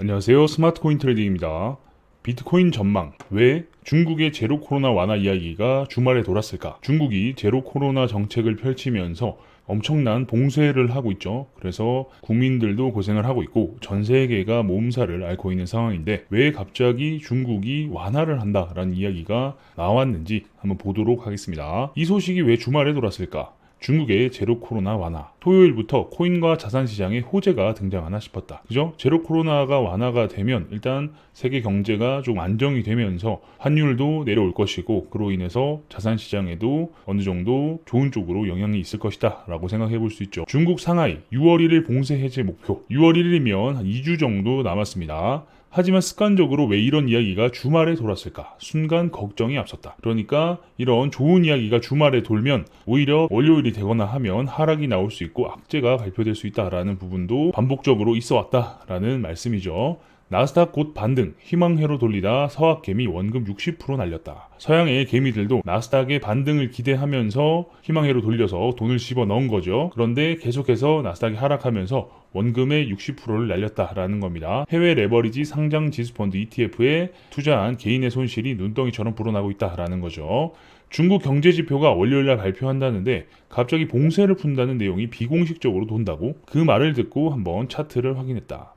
안녕하세요. 스마트 코인 트레이딩입니다. 비트코인 전망. 왜 중국의 제로 코로나 완화 이야기가 주말에 돌았을까? 중국이 제로 코로나 정책을 펼치면서 엄청난 봉쇄를 하고 있죠. 그래서 국민들도 고생을 하고 있고 전 세계가 몸살을 앓고 있는 상황인데 왜 갑자기 중국이 완화를 한다라는 이야기가 나왔는지 한번 보도록 하겠습니다. 이 소식이 왜 주말에 돌았을까? 중국의 제로 코로나 완화. 토요일부터 코인과 자산 시장에 호재가 등장하나 싶었다. 그죠? 제로 코로나가 완화가 되면 일단 세계 경제가 좀 안정이 되면서 환율도 내려올 것이고 그로 인해서 자산 시장에도 어느 정도 좋은 쪽으로 영향이 있을 것이다 라고 생각해 볼 수 있죠. 중국 상하이 6월 1일 봉쇄 해제 목표. 6월 1일이면 한 2주 정도 남았습니다. 하지만 습관적으로 왜 이런 이야기가 주말에 돌았을까? 순간 걱정이 앞섰다. 그러니까 이런 좋은 이야기가 주말에 돌면 오히려 월요일이 되거나 하면 하락이 나올 수 있고 악재가 발표될 수 있다라는 부분도 반복적으로 있어 왔다라는 말씀이죠. 나스닥 곧 반등, 희망회로 돌리다 서학 개미 원금 60% 날렸다. 서양의 개미들도 나스닥의 반등을 기대하면서 희망회로 돌려서 돈을 집어 넣은 거죠. 그런데 계속해서 나스닥이 하락하면서 원금의 60%를 날렸다라는 겁니다. 해외 레버리지 상장 지수펀드 ETF에 투자한 개인의 손실이 눈덩이처럼 불어나고 있다라는 거죠. 중국 경제 지표가 월요일날 발표한다는데 갑자기 봉쇄를 푼다는 내용이 비공식적으로 돈다고 그 말을 듣고 한번 차트를 확인했다.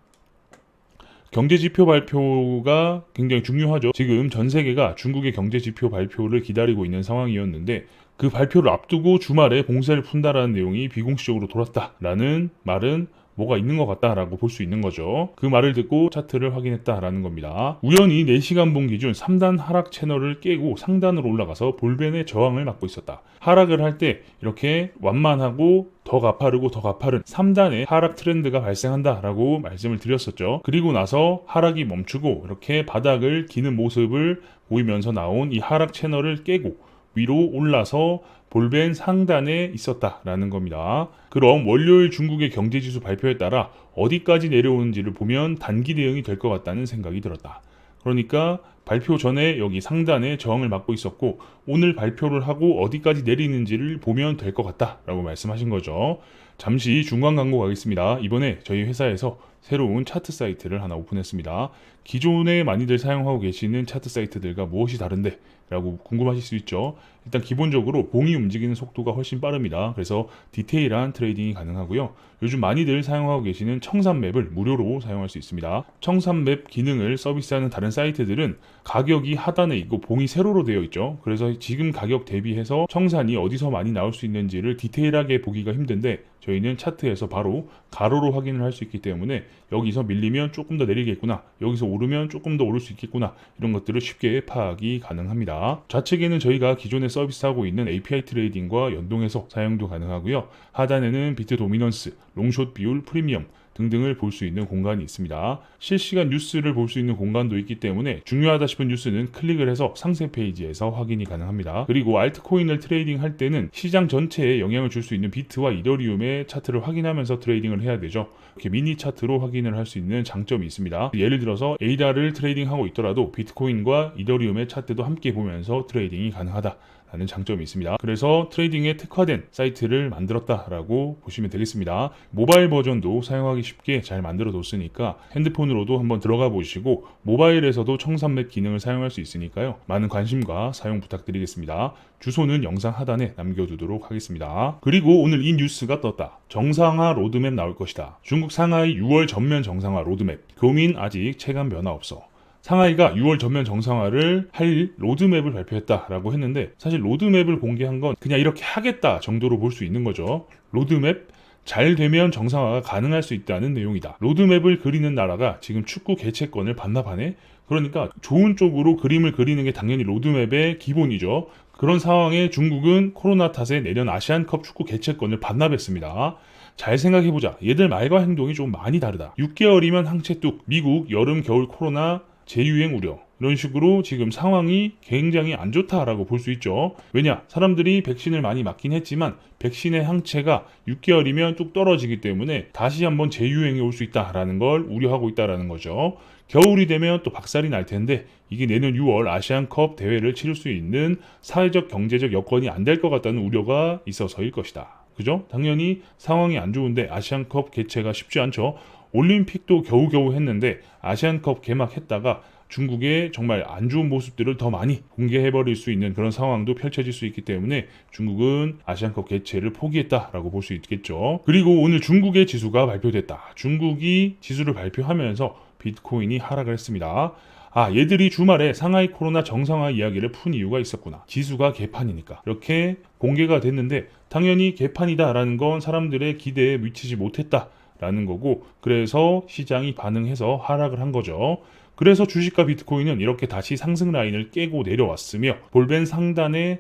경제 지표 발표가 굉장히 중요하죠. 지금 전 세계가 중국의 경제 지표 발표를 기다리고 있는 상황이었는데 그 발표를 앞두고 주말에 봉쇄를 푼다라는 내용이 비공식적으로 돌았다라는 말은 뭐가 있는 것 같다라고 볼 수 있는 거죠. 그 말을 듣고 차트를 확인했다라는 겁니다. 우연히 4시간 본 기준 3단 하락 채널을 깨고 상단으로 올라가서 볼벤의 저항을 막고 있었다. 하락을 할 때 이렇게 완만하고 더 가파르고 더 가파른 3단의 하락 트렌드가 발생한다라고 말씀을 드렸었죠. 그리고 나서 하락이 멈추고 이렇게 바닥을 기는 모습을 보이면서 나온 이 하락 채널을 깨고 위로 올라서 볼벤 상단에 있었다라는 겁니다. 그럼 월요일 중국의 경제지수 발표에 따라 어디까지 내려오는지를 보면 단기 대응이 될 것 같다는 생각이 들었다. 그러니까 발표 전에 여기 상단에 저항을 막고 있었고 오늘 발표를 하고 어디까지 내리는지를 보면 될 것 같다라고 말씀하신 거죠. 잠시 중간 광고 가겠습니다. 이번에 저희 회사에서 새로운 차트 사이트를 하나 오픈했습니다. 기존에 많이들 사용하고 계시는 차트 사이트들과 무엇이 다른데? 라고 궁금하실 수 있죠. 일단 기본적으로 봉이 움직이는 속도가 훨씬 빠릅니다. 그래서 디테일한 트레이딩이 가능하고요. 요즘 많이들 사용하고 계시는 청산맵을 무료로 사용할 수 있습니다. 청산맵 기능을 서비스하는 다른 사이트들은 가격이 하단에 있고 봉이 세로로 되어 있죠. 그래서 지금 가격 대비해서 청산이 어디서 많이 나올 수 있는지를 디테일하게 보기가 힘든데 저희는 차트에서 바로 가로로 확인을 할 수 있기 때문에 여기서 밀리면 조금 더 내리겠구나. 여기서 오르면 조금 더 오를 수 있겠구나. 이런 것들을 쉽게 파악이 가능합니다. 좌측에는 저희가 기존에 서비스하고 있는 API 트레이딩과 연동해서 사용도 가능하고요. 하단에는 비트 도미넌스, 롱숏 비율, 프리미엄 등등을 볼 수 있는 공간이 있습니다. 실시간 뉴스를 볼 수 있는 공간도 있기 때문에 중요하다 싶은 뉴스는 클릭을 해서 상세 페이지에서 확인이 가능합니다. 그리고 알트코인을 트레이딩 할 때는 시장 전체에 영향을 줄 수 있는 비트와 이더리움의 차트를 확인하면서 트레이딩을 해야 되죠. 이렇게 미니 차트로 확인을 할 수 있는 장점이 있습니다. 예를 들어서 에이다를 트레이딩하고 있더라도 비트코인과 이더리움의 차트도 함께 보면서 트레이딩이 가능하다. 라는 장점이 있습니다. 그래서 트레이딩에 특화된 사이트를 만들었다라고 보시면 되겠습니다. 모바일 버전도 사용하기 쉽게 잘 만들어 뒀으니까 핸드폰으로도 한번 들어가 보시고 모바일에서도 청산맵 기능을 사용할 수 있으니까요. 많은 관심과 사용 부탁드리겠습니다. 주소는 영상 하단에 남겨두도록 하겠습니다. 그리고 오늘 이 뉴스가 떴다. 정상화 로드맵 나올 것이다. 중국 상하이 6월 전면 정상화 로드맵. 교민 아직 체감 변화 없어. 상하이가 6월 전면 정상화를 할 로드맵을 발표했다라고 했는데 사실 로드맵을 공개한 건 그냥 이렇게 하겠다 정도로 볼 수 있는 거죠. 로드맵 잘 되면 정상화가 가능할 수 있다는 내용이다. 로드맵을 그리는 나라가 지금 축구 개최권을 반납하네? 그러니까 좋은 쪽으로 그림을 그리는 게 당연히 로드맵의 기본이죠. 그런 상황에 중국은 코로나 탓에 내년 아시안컵 축구 개최권을 반납했습니다. 잘 생각해보자. 얘들 말과 행동이 좀 많이 다르다. 6개월이면 항체 뚝. 미국 여름 겨울 코로나 재유행 우려. 이런 식으로 지금 상황이 굉장히 안 좋다라고 볼 수 있죠. 왜냐? 사람들이 백신을 많이 맞긴 했지만 백신의 항체가 6개월이면 뚝 떨어지기 때문에 다시 한번 재유행이 올 수 있다라는 걸 우려하고 있다라는 거죠. 겨울이 되면 또 박살이 날 텐데 이게 내년 6월 아시안컵 대회를 치를 수 있는 사회적 경제적 여건이 안 될 것 같다는 우려가 있어서일 것이다. 그죠? 당연히 상황이 안 좋은데 아시안컵 개최가 쉽지 않죠. 올림픽도 겨우겨우 했는데 아시안컵 개막했다가 중국의 정말 안 좋은 모습들을 더 많이 공개해버릴 수 있는 그런 상황도 펼쳐질 수 있기 때문에 중국은 아시안컵 개최를 포기했다라고 볼 수 있겠죠. 그리고 오늘 중국의 지수가 발표됐다. 중국이 지수를 발표하면서 비트코인이 하락을 했습니다. 아, 얘들이 주말에 상하이 코로나 정상화 이야기를 푼 이유가 있었구나. 지수가 개판이니까. 이렇게 공개가 됐는데 당연히 개판이다라는 건 사람들의 기대에 미치지 못했다 라는 거고 그래서 시장이 반응해서 하락을 한 거죠. 그래서 주식과 비트코인은 이렇게 다시 상승 라인을 깨고 내려왔으며 볼벤 상단에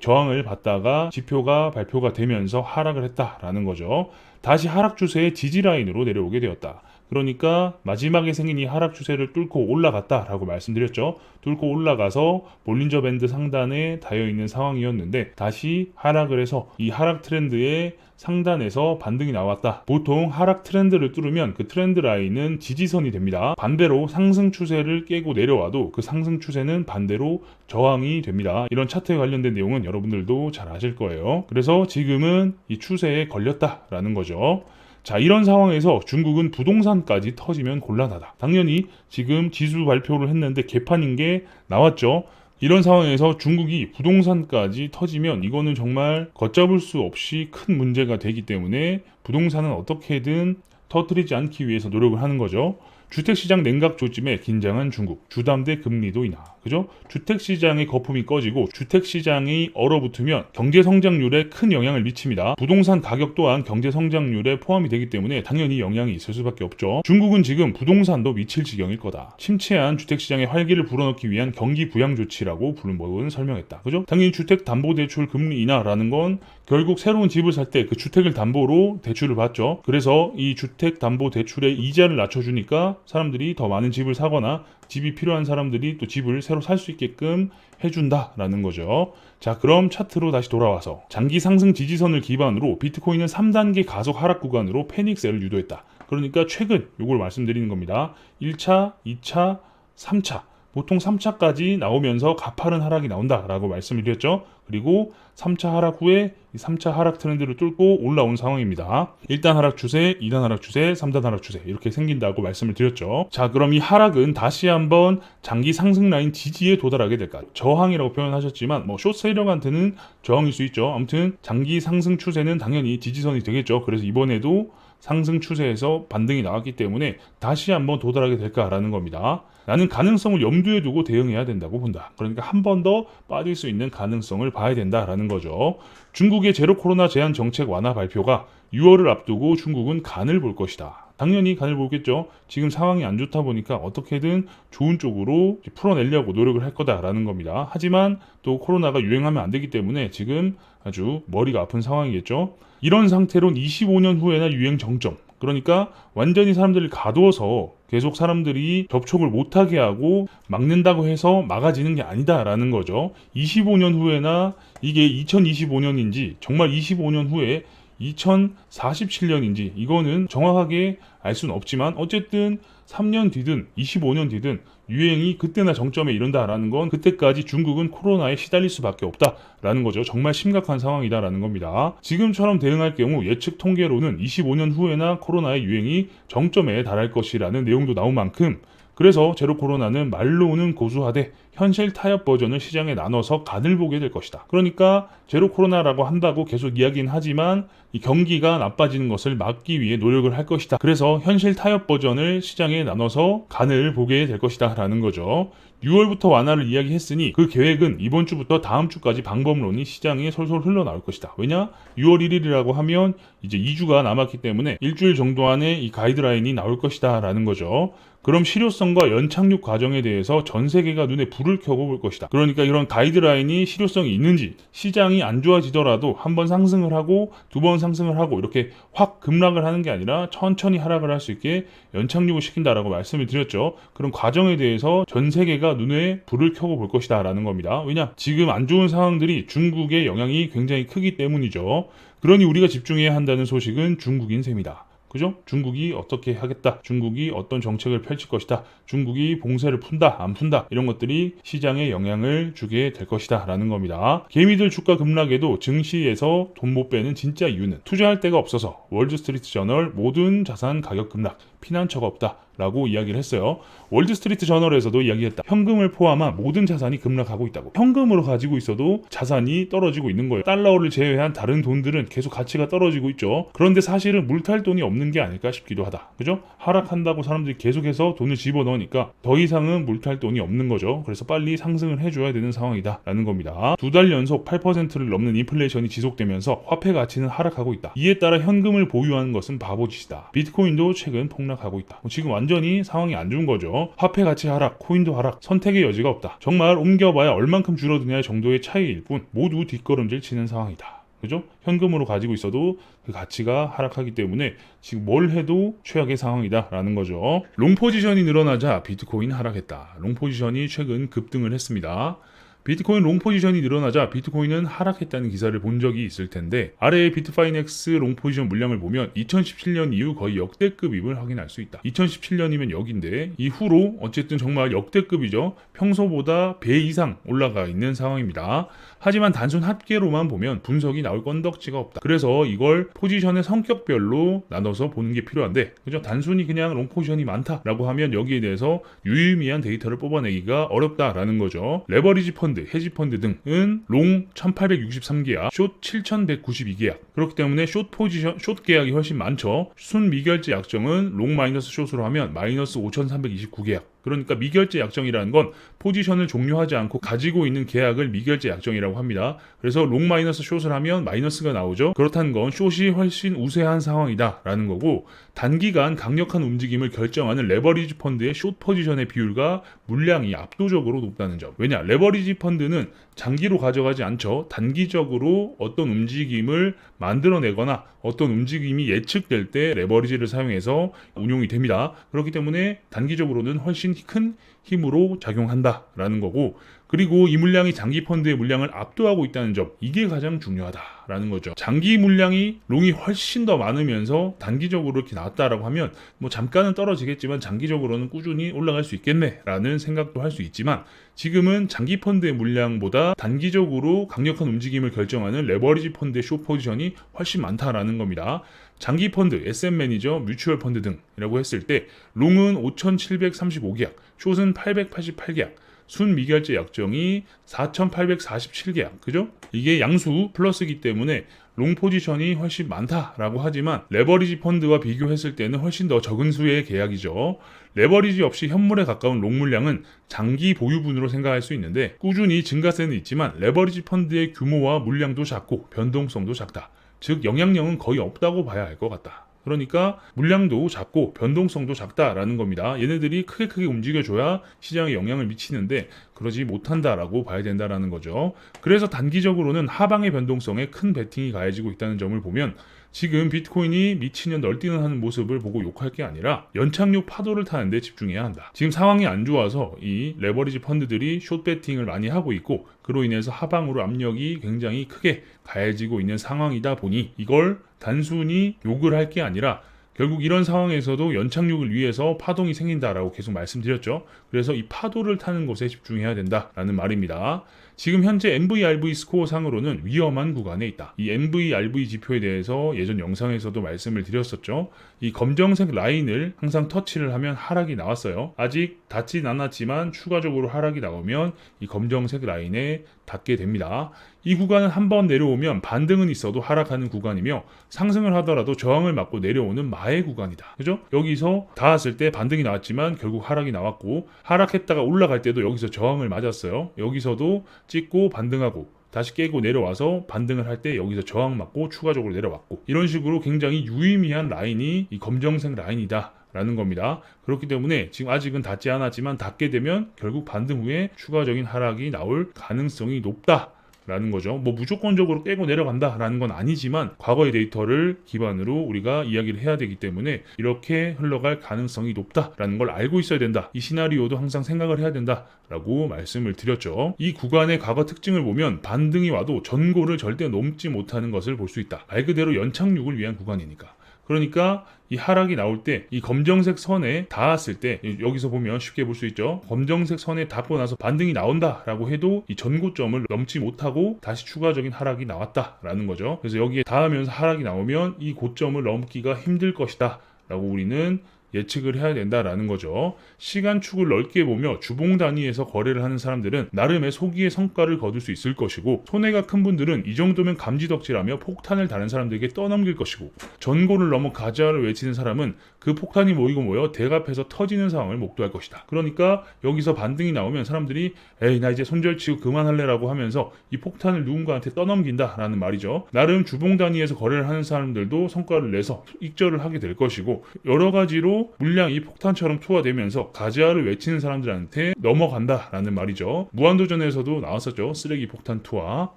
저항을 받다가 지표가 발표가 되면서 하락을 했다라는 거죠. 다시 하락 추세의 지지 라인으로 내려오게 되었다. 그러니까 마지막에 생긴 이 하락 추세를 뚫고 올라갔다라고 말씀드렸죠. 뚫고 올라가서 볼린저 밴드 상단에 닿여 있는 상황이었는데 다시 하락을 해서 이 하락 트렌드의 상단에서 반등이 나왔다. 보통 하락 트렌드를 뚫으면 그 트렌드 라인은 지지선이 됩니다. 반대로 상승 추세를 깨고 내려와도 그 상승 추세는 반대로 저항이 됩니다. 이런 차트에 관련된 내용은 여러분들도 잘 아실 거예요. 그래서 지금은 이 추세에 걸렸다라는 거죠. 자, 이런 상황에서 중국은 부동산까지 터지면 곤란하다. 당연히 지금 지수 발표를 했는데 개판인 게 나왔죠. 이런 상황에서 중국이 부동산까지 터지면 이거는 정말 걷잡을 수 없이 큰 문제가 되기 때문에 부동산은 어떻게든 터뜨리지 않기 위해서 노력을 하는 거죠. 주택시장 냉각 조짐에 긴장한 중국, 주담대 금리도 인하. 그죠? 주택 시장의 거품이 꺼지고 주택 시장이 얼어붙으면 경제 성장률에 큰 영향을 미칩니다. 부동산 가격 또한 경제 성장률에 포함이 되기 때문에 당연히 영향이 있을 수밖에 없죠. 중국은 지금 부동산도 미칠 지경일 거다. 침체한 주택 시장의 활기를 불어넣기 위한 경기 부양 조치라고 블룸버그는 설명했다. 그죠? 당연히 주택 담보 대출 금리 인하라는 건 결국 새로운 집을 살 때 그 주택을 담보로 대출을 받죠. 그래서 이 주택 담보 대출의 이자를 낮춰주니까 사람들이 더 많은 집을 사거나 집이 필요한 사람들이 또 집을 새로 살 수 있게끔 해준다라는 거죠. 자, 그럼 차트로 다시 돌아와서 장기 상승 지지선을 기반으로 비트코인은 3단계 가속 하락 구간으로 패닉셀을 유도했다. 그러니까 최근 요걸 말씀드리는 겁니다. 1차, 2차, 3차. 보통 3차까지 나오면서 가파른 하락이 나온다라고 말씀을 드렸죠. 그리고 3차 하락 후에 3차 하락 트렌드를 뚫고 올라온 상황입니다. 1단 하락 추세, 2단 하락 추세, 3단 하락 추세 이렇게 생긴다고 말씀을 드렸죠. 자, 그럼 이 하락은 다시 한번 장기 상승 라인 지지에 도달하게 될까? 저항이라고 표현하셨지만 뭐 숏세력한테는 저항일 수 있죠. 아무튼 장기 상승 추세는 당연히 지지선이 되겠죠. 그래서 이번에도 상승 추세에서 반등이 나왔기 때문에 다시 한번 도달하게 될까라는 겁니다. 나는 가능성을 염두에 두고 대응해야 된다고 본다. 그러니까 한 번 더 빠질 수 있는 가능성을 봐야 된다라는 거죠. 중국의 제로 코로나 제한 정책 완화 발표가 6월을 앞두고 중국은 간을 볼 것이다. 당연히 간을 보겠죠. 지금 상황이 안 좋다 보니까 어떻게든 좋은 쪽으로 풀어내려고 노력을 할 거다라는 겁니다. 하지만 또 코로나가 유행하면 안 되기 때문에 지금 아주 머리가 아픈 상황이겠죠. 이런 상태론 25년 후에나 유행 정점. 그러니까 완전히 사람들을 가두어서 계속 사람들이 접촉을 못하게 하고 막는다고 해서 막아지는 게 아니다라는 거죠. 25년 후에나 이게 2025년인지 정말 25년 후에 2047년인지 이거는 정확하게 알 수는 없지만 어쨌든 3년 뒤든 25년 뒤든 유행이 그때나 정점에 이른다라는 건 그때까지 중국은 코로나에 시달릴 수밖에 없다라는 거죠. 정말 심각한 상황이다라는 겁니다. 지금처럼 대응할 경우 예측 통계로는 25년 후에나 코로나의 유행이 정점에 달할 것이라는 내용도 나온 만큼 그래서 제로 코로나는 말로는 고수하되 현실 타협 버전을 시장에 나눠서 간을 보게 될 것이다. 그러니까 제로 코로나라고 한다고 계속 이야기는 하지만 이 경기가 나빠지는 것을 막기 위해 노력을 할 것이다. 그래서 현실 타협 버전을 시장에 나눠서 간을 보게 될 것이다. 라는 거죠. 6월부터 완화를 이야기했으니 그 계획은 이번 주부터 다음 주까지 방법론이 시장에 솔솔 흘러나올 것이다. 왜냐? 6월 1일이라고 하면 이제 2주가 남았기 때문에 일주일 정도 안에 이 가이드라인이 나올 것이다. 라는 거죠. 그럼 실효성과 연착륙 과정에 대해서 전 세계가 눈에 불을 켜고 볼 것이다. 그러니까 이런 가이드라인이 실효성이 있는지 시장이 안 좋아지더라도 한 번 상승을 하고 두 번 상승을 하고 이렇게 확 급락을 하는 게 아니라 천천히 하락을 할 수 있게 연착륙을 시킨다라고 말씀을 드렸죠. 그런 과정에 대해서 전 세계가 눈에 불을 켜고 볼 것이다 라는 겁니다. 왜냐? 지금 안 좋은 상황들이 중국의 영향이 굉장히 크기 때문이죠. 그러니 우리가 집중해야 한다는 소식은 중국인 셈이다. 그죠? 중국이 어떻게 하겠다. 중국이 어떤 정책을 펼칠 것이다. 중국이 봉쇄를 푼다, 안 푼다. 이런 것들이 시장에 영향을 주게 될 것이다. 라는 겁니다. 개미들 주가 급락에도 증시에서 돈 못 빼는 진짜 이유는 투자할 데가 없어서 월드스트리트 저널 모든 자산 가격 급락, 피난처가 없다라고 이야기를 했어요. 월드스트리트 저널에서도 이야기했다. 현금을 포함한 모든 자산이 급락하고 있다고. 현금으로 가지고 있어도 자산이 떨어지고 있는 거예요. 달러를 제외한 다른 돈들은 계속 가치가 떨어지고 있죠. 그런데 사실은 물탈 돈이 없는 게 아닐까 싶기도 하다. 그죠? 하락한다고 사람들이 계속해서 돈을 집어넣으니까 더 이상은 물탈 돈이 없는 거죠. 그래서 빨리 상승을 해줘야 되는 상황이다라는 겁니다. 두 달 연속 8%를 넘는 인플레이션이 지속되면서 화폐 가치는 하락하고 있다. 이에 따라 현금을 보유하는 것은 바보짓이다. 비트코인도 최근 폭락 하고 있다. 지금 완전히 상황이 안 좋은 거죠. 화폐 가치 하락, 코인도 하락, 선택의 여지가 없다. 정말 옮겨봐야 얼만큼 줄어드냐 정도의 차이일 뿐 모두 뒷걸음질 치는 상황이다. 그죠? 현금으로 가지고 있어도 그 가치가 하락하기 때문에 지금 뭘 해도 최악의 상황이다라는 거죠. 롱 포지션이 늘어나자 비트코인 하락했다. 롱 포지션이 최근 급등을 했습니다. 비트코인 롱 포지션이 늘어나자 비트코인은 하락했다는 기사를 본 적이 있을 텐데 아래의 비트파이넥스 롱 포지션 물량을 보면 2017년 이후 거의 역대급임을 확인할 수 있다. 2017년이면 여기인데 이후로 어쨌든 정말 역대급이죠. 평소보다 배 이상 올라가 있는 상황입니다. 하지만 단순 합계로만 보면 분석이 나올 건덕지가 없다. 그래서 이걸 포지션의 성격별로 나눠서 보는 게 필요한데 그죠? 단순히 그냥 롱 포지션이 많다라고 하면 여기에 대해서 유의미한 데이터를 뽑아내기가 어렵다라는 거죠. 레버리지 펀드, 헤지 펀드 등은 롱 1863계약, 숏 7192계약. 그렇기 때문에 숏 포지션, 숏 계약이 훨씬 많죠. 순 미결제 약정은 롱 마이너스 숏으로 하면 마이너스 5329계약. 그러니까 미결제 약정이라는 건 포지션을 종료하지 않고 가지고 있는 계약을 미결제 약정이라고 합니다. 그래서 롱 마이너스 숏을 하면 마이너스가 나오죠. 그렇다는 건 숏이 훨씬 우세한 상황이다라는 거고 단기간 강력한 움직임을 결정하는 레버리지 펀드의 숏 포지션의 비율과 물량이 압도적으로 높다는 점. 왜냐? 레버리지 펀드는 장기로 가져가지 않죠. 단기적으로 어떤 움직임을 만들어내거나 어떤 움직임이 예측될 때 레버리지를 사용해서 운용이 됩니다. 그렇기 때문에 단기적으로는 훨씬 큰 힘으로 작용한다라는 거고 그리고 이 물량이 장기 펀드의 물량을 압도하고 있다는 점 이게 가장 중요하다라는 거죠. 장기 물량이 롱이 훨씬 더 많으면서 단기적으로 이렇게 나왔다라고 하면 뭐 잠깐은 떨어지겠지만 장기적으로는 꾸준히 올라갈 수 있겠네라는 생각도 할 수 있지만 지금은 장기 펀드의 물량보다 단기적으로 강력한 움직임을 결정하는 레버리지 펀드의 쇼 포지션이 훨씬 많다라는 겁니다. 장기 펀드, SM 매니저, 뮤추얼 펀드 등이라고 했을 때 롱은 5,735계약, 숏은 888계약, 순 미결제 약정이 4,847계약, 그죠? 이게 양수 플러스기 때문에 롱 포지션이 훨씬 많다라고 하지만 레버리지 펀드와 비교했을 때는 훨씬 더 적은 수의 계약이죠. 레버리지 없이 현물에 가까운 롱 물량은 장기 보유분으로 생각할 수 있는데 꾸준히 증가세는 있지만 레버리지 펀드의 규모와 물량도 작고 변동성도 작다. 즉 영향력은 거의 없다고 봐야 할 것 같다. 그러니까 물량도 작고 변동성도 작다라는 겁니다. 얘네들이 크게 크게 움직여줘야 시장에 영향을 미치는데 그러지 못한다라고 봐야 된다라는 거죠. 그래서 단기적으로는 하방의 변동성에 큰 베팅이 가해지고 있다는 점을 보면 지금 비트코인이 미치년 널뛰는 하는 모습을 보고 욕할 게 아니라 연착륙 파도를 타는데 집중해야 한다. 지금 상황이 안 좋아서 이 레버리지 펀드들이 숏 베팅을 많이 하고 있고 그로 인해서 하방으로 압력이 굉장히 크게 가해지고 있는 상황이다 보니 이걸 단순히 욕을 할 게 아니라 결국 이런 상황에서도 연착륙을 위해서 파동이 생긴다라고 계속 말씀드렸죠. 그래서 이 파도를 타는 것에 집중해야 된다라는 말입니다. 지금 현재 MVRV 스코어 상으로는 위험한 구간에 있다. 이 MVRV 지표에 대해서 예전 영상에서도 말씀을 드렸었죠. 이 검정색 라인을 항상 터치를 하면 하락이 나왔어요. 아직 닿진 않았지만 추가적으로 하락이 나오면 이 검정색 라인에 닿게 됩니다. 이 구간은 한 번 내려오면 반등은 있어도 하락하는 구간이며 상승을 하더라도 저항을 맞고 내려오는 마의 구간이다. 그죠? 여기서 닿았을 때 반등이 나왔지만 결국 하락이 나왔고 하락했다가 올라갈 때도 여기서 저항을 맞았어요. 여기서도 찍고 반등하고 다시 깨고 내려와서 반등을 할 때 여기서 저항 맞고 추가적으로 내려왔고 이런 식으로 굉장히 유의미한 라인이 이 검정색 라인이다. 라는 겁니다. 그렇기 때문에 지금 아직은 닿지 않았지만 닿게 되면 결국 반등 후에 추가적인 하락이 나올 가능성이 높다. 라는 거죠. 뭐 무조건적으로 깨고 내려간다라는 건 아니지만 과거의 데이터를 기반으로 우리가 이야기를 해야 되기 때문에 이렇게 흘러갈 가능성이 높다라는 걸 알고 있어야 된다. 이 시나리오도 항상 생각을 해야 된다라고 말씀을 드렸죠. 이 구간의 과거 특징을 보면 반등이 와도 전고를 절대 넘지 못하는 것을 볼 수 있다. 말 그대로 연착륙을 위한 구간이니까. 그러니까 이 하락이 나올 때 이 검정색 선에 닿았을 때 여기서 보면 쉽게 볼 수 있죠. 검정색 선에 닿고 나서 반등이 나온다라고 해도 이 전고점을 넘지 못하고 다시 추가적인 하락이 나왔다라는 거죠. 그래서 여기에 닿으면서 하락이 나오면 이 고점을 넘기가 힘들 것이다. 라고 우리는 예측을 해야 된다라는 거죠. 시간축을 넓게 보며 주봉 단위에서 거래를 하는 사람들은 나름의 소기의 성과를 거둘 수 있을 것이고 손해가 큰 분들은 이 정도면 감지덕지라며 폭탄을 다른 사람들에게 떠넘길 것이고 전고를 넘어 가자를 외치는 사람은 그 폭탄이 모이고 모여 대갑해서 터지는 상황을 목도할 것이다. 그러니까 여기서 반등이 나오면 사람들이 에이 나 이제 손절치고 그만할래라고 하면서 이 폭탄을 누군가한테 떠넘긴다라는 말이죠. 나름 주봉 단위에서 거래를 하는 사람들도 성과를 내서 익절을 하게 될 것이고 여러 가지로 물량이 폭탄처럼 투하되면서 가지아를 외치는 사람들한테 넘어간다라는 말이죠. 무한도전에서도 나왔었죠. 쓰레기 폭탄 투하.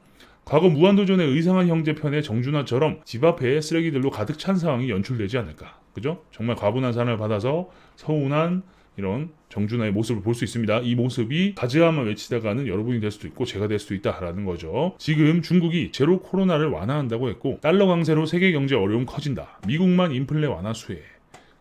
과거 무한도전의 의상한 형제 편의 정준하처럼 집 앞에 쓰레기들로 가득 찬 상황이 연출되지 않을까. 그죠? 정말 과분한 사랑을 받아서 서운한 이런 정준하의 모습을 볼 수 있습니다. 이 모습이 가즈아만 외치다가는 여러분이 될 수도 있고 제가 될 수도 있다라는 거죠. 지금 중국이 제로 코로나를 완화한다고 했고 달러 강세로 세계 경제 어려움 커진다. 미국만 인플레 완화 수혜.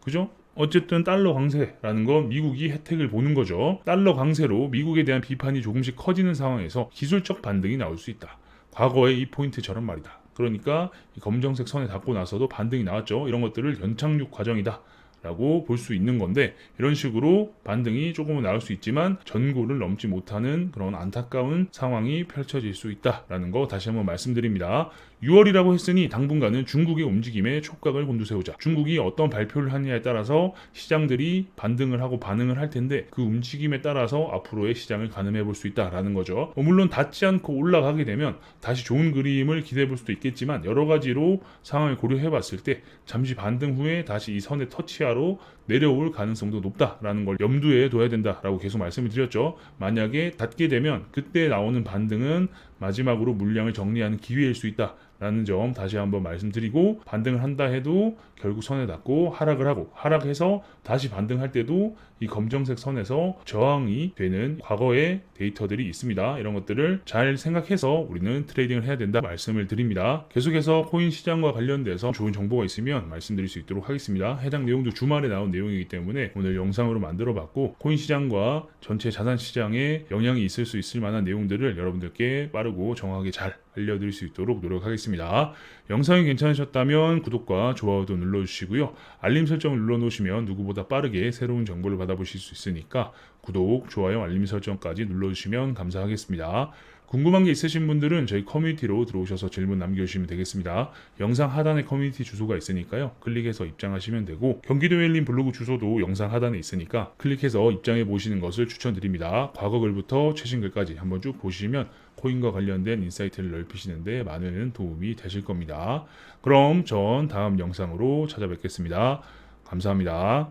그죠? 어쨌든 달러 강세라는 건 미국이 혜택을 보는 거죠. 달러 강세로 미국에 대한 비판이 조금씩 커지는 상황에서 기술적 반등이 나올 수 있다. 과거의 이 포인트처럼 말이다. 그러니까 이 검정색 선에 닿고 나서도 반등이 나왔죠. 이런 것들을 연착륙 과정이다. 라고 볼 수 있는 건데 이런 식으로 반등이 조금은 나올 수 있지만 전고를 넘지 못하는 그런 안타까운 상황이 펼쳐질 수 있다라는 거 다시 한번 말씀드립니다. 6월이라고 했으니 당분간은 중국의 움직임에 촉각을 곤두세우자. 중국이 어떤 발표를 하느냐에 따라서 시장들이 반등을 하고 반응을 할 텐데 그 움직임에 따라서 앞으로의 시장을 가늠해 볼 수 있다라는 거죠. 어, 물론 닿지 않고 올라가게 되면 다시 좋은 그림을 기대해 볼 수도 있겠지만 여러 가지로 상황을 고려해 봤을 때 잠시 반등 후에 다시 이 선에 터치하 러 내려올 가능성도 높다라는 걸 염두에 둬야 된다라고 계속 말씀을 드렸죠. 만약에 닿게 되면 그때 나오는 반등은 마지막으로 물량을 정리하는 기회일 수 있다. 라는 점 다시 한번 말씀드리고 반등을 한다 해도 결국 선에 닿고 하락을 하고 하락해서 다시 반등할 때도 이 검정색 선에서 저항이 되는 과거의 데이터들이 있습니다. 이런 것들을 잘 생각해서 우리는 트레이딩을 해야 된다 말씀을 드립니다. 계속해서 코인 시장과 관련돼서 좋은 정보가 있으면 말씀드릴 수 있도록 하겠습니다. 해당 내용도 주말에 나온 내용이기 때문에 오늘 영상으로 만들어 봤고 코인 시장과 전체 자산 시장에 영향이 있을 수 있을 만한 내용들을 여러분들께 빠르 고 정확하게 잘 알려드릴 수 있도록 노력하겠습니다. 영상이 괜찮으셨다면 구독과 좋아요도 눌러주시고요. 알림 설정을 눌러놓으시면 누구보다 빠르게 새로운 정보를 받아보실 수 있으니까 구독, 좋아요, 알림 설정까지 눌러주시면 감사하겠습니다. 궁금한 게 있으신 분들은 저희 커뮤니티로 들어오셔서 질문 남겨주시면 되겠습니다. 영상 하단에 커뮤니티 주소가 있으니까요. 클릭해서 입장하시면 되고 경기도 웰린 블로그 주소도 영상 하단에 있으니까 클릭해서 입장해 보시는 것을 추천드립니다. 과거 글부터 최신 글까지 한번 쭉 보시면 코인과 관련된 인사이트를 넓히시는데 많은 도움이 되실 겁니다. 그럼 전 다음 영상으로 찾아뵙겠습니다. 감사합니다.